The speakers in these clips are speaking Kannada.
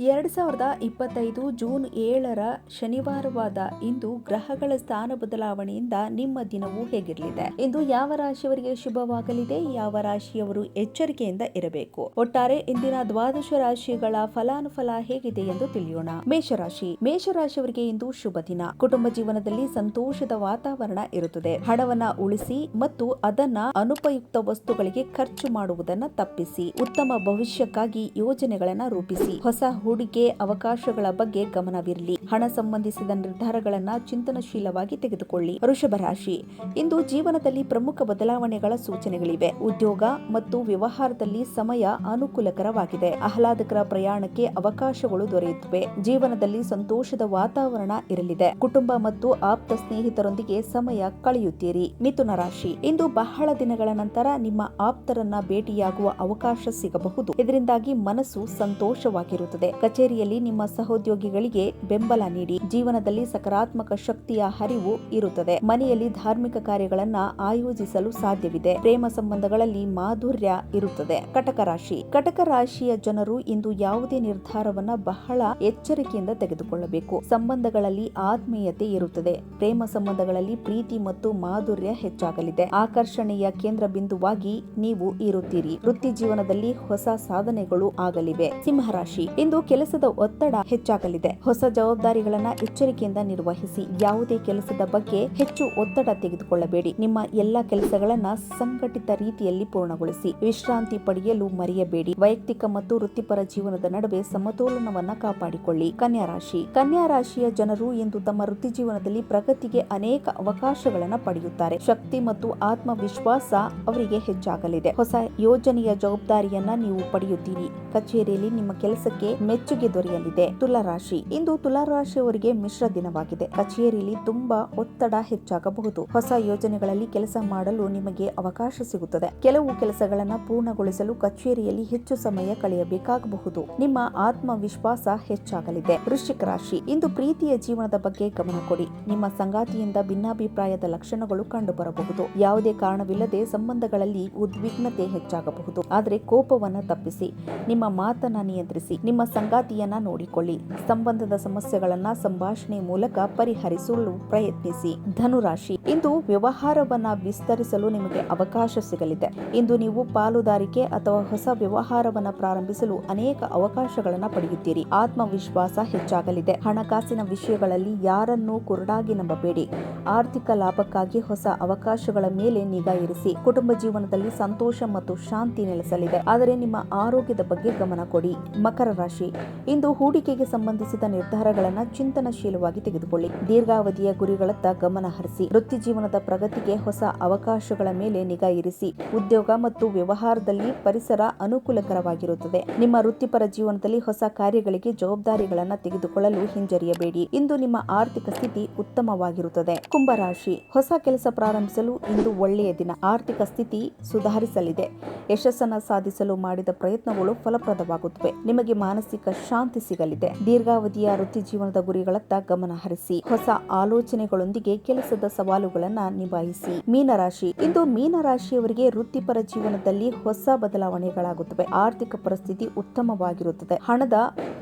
ಎರಡ್ ಸಾವಿರದ ಇಪ್ಪತ್ತೈದು ಜೂನ್ ಏಳರ ಶನಿವಾರವಾದ ಇಂದು ಗ್ರಹಗಳ ಸ್ಥಾನ ಬದಲಾವಣೆಯಿಂದ ನಿಮ್ಮ ದಿನವೂ ಹೇಗಿರಲಿದೆ? ಇಂದು ಯಾವ ರಾಶಿಯವರಿಗೆ ಶುಭವಾಗಲಿದೆ? ಯಾವ ರಾಶಿಯವರು ಎಚ್ಚರಿಕೆಯಿಂದ ಇರಬೇಕು? ಒಟ್ಟಾರೆ ಇಂದಿನ ದ್ವಾದಶ ರಾಶಿಗಳ ಫಲಾನುಫಲ ಹೇಗಿದೆ ಎಂದು ತಿಳಿಯೋಣ. ಮೇಷರಾಶಿ. ಮೇಷರಾಶಿಯವರಿಗೆ ಇಂದು ಶುಭ ದಿನ. ಕುಟುಂಬ ಜೀವನದಲ್ಲಿ ಸಂತೋಷದ ವಾತಾವರಣ ಇರುತ್ತದೆ. ಹಣವನ್ನ ಉಳಿಸಿ ಮತ್ತು ಅದನ್ನ ಅನುಪಯುಕ್ತ ವಸ್ತುಗಳಿಗೆ ಖರ್ಚು ಮಾಡುವುದನ್ನು ತಪ್ಪಿಸಿ, ಉತ್ತಮ ಭವಿಷ್ಯಕ್ಕಾಗಿ ಯೋಜನೆಗಳನ್ನ ರೂಪಿಸಿ, ಹೊಸ ಹೂಡಿಕೆ ಅವಕಾಶಗಳ ಬಗ್ಗೆ ಗಮನವಿರಲಿ. ಹಣ ಸಂಬಂಧಿಸಿದ ನಿರ್ಧಾರಗಳನ್ನು ಚಿಂತನಶೀಲವಾಗಿ ತೆಗೆದುಕೊಳ್ಳಿ. ವೃಷಭ ರಾಶಿ. ಇಂದು ಜೀವನದಲ್ಲಿ ಪ್ರಮುಖ ಬದಲಾವಣೆಗಳ ಸೂಚನೆಗಳಿವೆ. ಉದ್ಯೋಗ ಮತ್ತು ವ್ಯವಹಾರದಲ್ಲಿ ಸಮಯ ಅನುಕೂಲಕರವಾಗಿದೆ. ಆಹ್ಲಾದಕರ ಪ್ರಯಾಣಕ್ಕೆ ಅವಕಾಶಗಳು ದೊರೆಯುತ್ತವೆ. ಜೀವನದಲ್ಲಿ ಸಂತೋಷದ ವಾತಾವರಣ ಇರಲಿದೆ. ಕುಟುಂಬ ಮತ್ತು ಆಪ್ತ ಸ್ನೇಹಿತರೊಂದಿಗೆ ಸಮಯ ಕಳೆಯುತ್ತೀರಿ. ಮಿಥುನ ರಾಶಿ. ಇಂದು ಬಹಳ ದಿನಗಳ ನಂತರ ನಿಮ್ಮ ಆಪ್ತರನ್ನ ಭೇಟಿಯಾಗುವ ಅವಕಾಶ ಸಿಗಬಹುದು. ಇದರಿಂದಾಗಿ ಮನಸ್ಸು ಸಂತೋಷವಾಗಿರುತ್ತದೆ. ಕಚೇರಿಯಲ್ಲಿ ನಿಮ್ಮ ಸಹೋದ್ಯೋಗಿಗಳಿಗೆ ಬೆಂಬಲ ನೀಡಿ ಜೀವನದಲ್ಲಿ ಸಕಾರಾತ್ಮಕ ಶಕ್ತಿಯ ಹರಿವು ಇರುತ್ತದೆ. ಮನೆಯಲ್ಲಿ ಧಾರ್ಮಿಕ ಕಾರ್ಯಗಳನ್ನ ಆಯೋಜಿಸಲು ಸಾಧ್ಯವಿದೆ. ಪ್ರೇಮ ಸಂಬಂಧಗಳಲ್ಲಿ ಮಾಧುರ್ಯ ಇರುತ್ತದೆ. ಕಟಕ ರಾಶಿ. ಕಟಕ ರಾಶಿಯ ಜನರು ಇಂದು ಯಾವುದೇ ನಿರ್ಧಾರವನ್ನ ಬಹಳ ಎಚ್ಚರಿಕೆಯಿಂದ ತೆಗೆದುಕೊಳ್ಳಬೇಕು. ಸಂಬಂಧಗಳಲ್ಲಿ ಆತ್ಮೀಯತೆ ಇರುತ್ತದೆ. ಪ್ರೇಮ ಸಂಬಂಧಗಳಲ್ಲಿ ಪ್ರೀತಿ ಮತ್ತು ಮಾಧುರ್ಯ ಹೆಚ್ಚಾಗಲಿದೆ. ಆಕರ್ಷಣೆಯ ಕೇಂದ್ರ ಬಿಂದುವಾಗಿ ನೀವು ಇರುತ್ತೀರಿ. ವೃತ್ತಿ ಜೀವನದಲ್ಲಿ ಹೊಸ ಸಾಧನೆಗಳು ಆಗಲಿವೆ. ಸಿಂಹರಾಶಿ. ಇಂದು ಕೆಲಸದ ಒತ್ತಡ ಹೆಚ್ಚಾಗಲಿದೆ. ಹೊಸ ಜವಾಬ್ದಾರಿಗಳನ್ನ ಎಚ್ಚರಿಕೆಯಿಂದ ನಿರ್ವಹಿಸಿ. ಯಾವುದೇ ಕೆಲಸದ ಬಗ್ಗೆ ಹೆಚ್ಚು ಒತ್ತಡ ತೆಗೆದುಕೊಳ್ಳಬೇಡಿ. ನಿಮ್ಮ ಎಲ್ಲಾ ಕೆಲಸಗಳನ್ನ ಸಂಘಟಿತ ರೀತಿಯಲ್ಲಿ ಪೂರ್ಣಗೊಳಿಸಿ. ವಿಶ್ರಾಂತಿ ಪಡೆಯಲು ಮರೆಯಬೇಡಿ. ವೈಯಕ್ತಿಕ ಮತ್ತು ವೃತ್ತಿಪರ ಜೀವನದ ನಡುವೆ ಸಮತೋಲನವನ್ನ ಕಾಪಾಡಿಕೊಳ್ಳಿ. ಕನ್ಯಾ ರಾಶಿ. ಕನ್ಯಾ ರಾಶಿಯ ಜನರು ಇಂದು ತಮ್ಮ ವೃತ್ತಿ ಜೀವನದಲ್ಲಿ ಪ್ರಗತಿಗೆ ಅನೇಕ ಅವಕಾಶಗಳನ್ನ ಪಡೆಯುತ್ತಾರೆ. ಶಕ್ತಿ ಮತ್ತು ಆತ್ಮವಿಶ್ವಾಸ ಅವರಿಗೆ ಹೆಚ್ಚಾಗಲಿದೆ. ಹೊಸ ಯೋಜನೆಯ ಜವಾಬ್ದಾರಿಯನ್ನ ನೀವು ಪಡೆಯುತ್ತೀರಿ. ಕಚೇರಿಯಲ್ಲಿ ನಿಮ್ಮ ಕೆಲಸಕ್ಕೆ ಮೆಚ್ಚುಗೆ ದೊರೆಯಲಿದೆ. ತುಲಾರಾಶಿ ಇಂದು ತುಲಾರಾಶಿಯವರಿಗೆ ಮಿಶ್ರ ದಿನವಾಗಿದೆ. ಕಚೇರಿಯಲ್ಲಿ ತುಂಬಾ ಒತ್ತಡ ಹೆಚ್ಚಾಗಬಹುದು. ಹೊಸ ಯೋಜನೆಗಳಲ್ಲಿ ಕೆಲಸ ಮಾಡಲು ನಿಮಗೆ ಅವಕಾಶ ಸಿಗುತ್ತದೆ. ಕೆಲವು ಕೆಲಸಗಳನ್ನ ಪೂರ್ಣಗೊಳಿಸಲು ಕಚೇರಿಯಲ್ಲಿ ಹೆಚ್ಚು ಸಮಯ ಕಳೆಯಬೇಕಾಗಬಹುದು. ನಿಮ್ಮ ಆತ್ಮವಿಶ್ವಾಸ ಹೆಚ್ಚಾಗಲಿದೆ. ವೃಶ್ಚಿಕ ರಾಶಿ. ಇಂದು ಪ್ರೀತಿಯ ಜೀವನದ ಬಗ್ಗೆ ಗಮನ ಕೊಡಿ. ನಿಮ್ಮ ಸಂಗಾತಿಯಿಂದ ಭಿನ್ನಾಭಿಪ್ರಾಯದ ಲಕ್ಷಣಗಳು ಕಂಡುಬರಬಹುದು. ಯಾವುದೇ ಕಾರಣವಿಲ್ಲದೆ ಸಂಬಂಧಗಳಲ್ಲಿ ಉದ್ವಿಗ್ನತೆ ಹೆಚ್ಚಾಗಬಹುದು. ಆದರೆ ಕೋಪವನ್ನು ತಪ್ಪಿಸಿ. ನಿಮ್ಮ ಮಾತನ್ನ ನಿಯಂತ್ರಿಸಿ. ನಿಮ್ಮ ಸಂಗಾತಿಯನ್ನ ನೋಡಿಕೊಳ್ಳಿ. ಸಂಬಂಧದ ಸಮಸ್ಯೆಗಳನ್ನ ಸಂಭಾಷಣೆ ಮೂಲಕ ಪರಿಹರಿಸಲು ಪ್ರಯತ್ನಿಸಿ. ಧನುರಾಶಿ, ಇಂದು ವ್ಯವಹಾರವನ್ನ ವಿಸ್ತರಿಸಲು ನಿಮಗೆ ಅವಕಾಶ ಸಿಗಲಿದೆ. ಇಂದು ನೀವು ಪಾಲುದಾರಿಕೆ ಅಥವಾ ಹೊಸ ವ್ಯವಹಾರವನ್ನ ಪ್ರಾರಂಭಿಸಲು ಅನೇಕ ಅವಕಾಶಗಳನ್ನ ಪಡೆಯುತ್ತೀರಿ. ಆತ್ಮವಿಶ್ವಾಸ ಹೆಚ್ಚಾಗಲಿದೆ. ಹಣಕಾಸಿನ ವಿಷಯಗಳಲ್ಲಿ ಯಾರನ್ನೂ ಕುರುಡಾಗಿ ನಂಬಬೇಡಿ. ಆರ್ಥಿಕ ಲಾಭಕ್ಕಾಗಿ ಹೊಸ ಅವಕಾಶಗಳ ಮೇಲೆ ನಿಗಾ ಇರಿಸಿ. ಕುಟುಂಬ ಜೀವನದಲ್ಲಿ ಸಂತೋಷ ಮತ್ತು ಶಾಂತಿ ನೆಲೆಸಲಿದೆ. ಆದರೆ ನಿಮ್ಮ ಆರೋಗ್ಯದ ಬಗ್ಗೆ ಗಮನ ಕೊಡಿ. ಮಕರ ರಾಶಿ ಇಂದು ಹೂಡಿಕೆಗೆ ಸಂಬಂಧಿಸಿದ ನಿರ್ಧಾರಗಳನ್ನು ಚಿಂತನಶೀಲವಾಗಿ ತೆಗೆದುಕೊಳ್ಳಿ. ದೀರ್ಘಾವಧಿಯ ಗುರಿಗಳತ್ತ ಗಮನ ಹರಿಸಿ, ವೃತ್ತಿ ಜೀವನದ ಪ್ರಗತಿಗೆ ಹೊಸ ಅವಕಾಶಗಳ ಮೇಲೆ ನಿಗಾ ಇರಿಸಿ, ಉದ್ಯೋಗ ಮತ್ತು ವ್ಯವಹಾರದಲ್ಲಿ ಪರಿಸರ ಅನುಕೂಲಕರವಾಗಿರುತ್ತದೆ. ನಿಮ್ಮ ವೃತ್ತಿಪರ ಜೀವನದಲ್ಲಿ ಹೊಸ ಕಾರ್ಯಗಳಿಗೆ ಜವಾಬ್ದಾರಿಗಳನ್ನು ತೆಗೆದುಕೊಳ್ಳಲು ಹಿಂಜರಿಯಬೇಡಿ. ಇಂದು ನಿಮ್ಮ ಆರ್ಥಿಕ ಸ್ಥಿತಿ ಉತ್ತಮವಾಗಿರುತ್ತದೆ. ಕುಂಭರಾಶಿ ಹೊಸ ಕೆಲಸ ಪ್ರಾರಂಭಿಸಲು ಇಂದು ಒಳ್ಳೆಯ ದಿನ. ಆರ್ಥಿಕ ಸ್ಥಿತಿ ಸುಧಾರಿಸಲಿದೆ. ಯಶಸ್ಸನ್ನು ಸಾಧಿಸಲು ಮಾಡಿದ ಪ್ರಯತ್ನಗಳು ಫಲಪ್ರದವಾಗುತ್ತವೆ. ನಿಮಗೆ ಮಾನಸಿಕ ಶಾಂತಿ ಸಿಗಲಿದೆ. ದೀರ್ಘಾವಧಿಯ ವೃತ್ತಿ ಜೀವನದ ಗುರಿಗಳತ್ತ ಗಮನ ಹರಿಸಿ, ಹೊಸ ಆಲೋಚನೆಗಳೊಂದಿಗೆ ಕೆಲಸದ ಸವಾಲುಗಳನ್ನ ನಿಭಾಯಿಸಿ. ಮೀನರಾಶಿ. ಇಂದು ಮೀನರಾಶಿಯವರಿಗೆ ವೃತ್ತಿಪರ ಜೀವನದಲ್ಲಿ ಹೊಸ ಬದಲಾವಣೆಗಳಾಗುತ್ತವೆ. ಆರ್ಥಿಕ ಪರಿಸ್ಥಿತಿ ಉತ್ತಮವಾಗಿರುತ್ತದೆ. ಹಣದ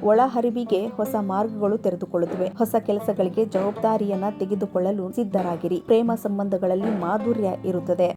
ಒಳಹರಿವಿಗೆ ಹೊಸ ಮಾರ್ಗಗಳು ತೆರೆದುಕೊಳ್ಳುತ್ತವೆ. ಹೊಸ ಕೆಲಸಗಳಿಗೆ ಜವಾಬ್ದಾರಿಯನ್ನ ತೆಗೆದುಕೊಳ್ಳಲು ಸಿದ್ಧರಾಗಿರಿ. ಪ್ರೇಮ ಸಂಬಂಧಗಳಲ್ಲಿ ಮಾಧುರ್ಯ ಇರುತ್ತದೆ.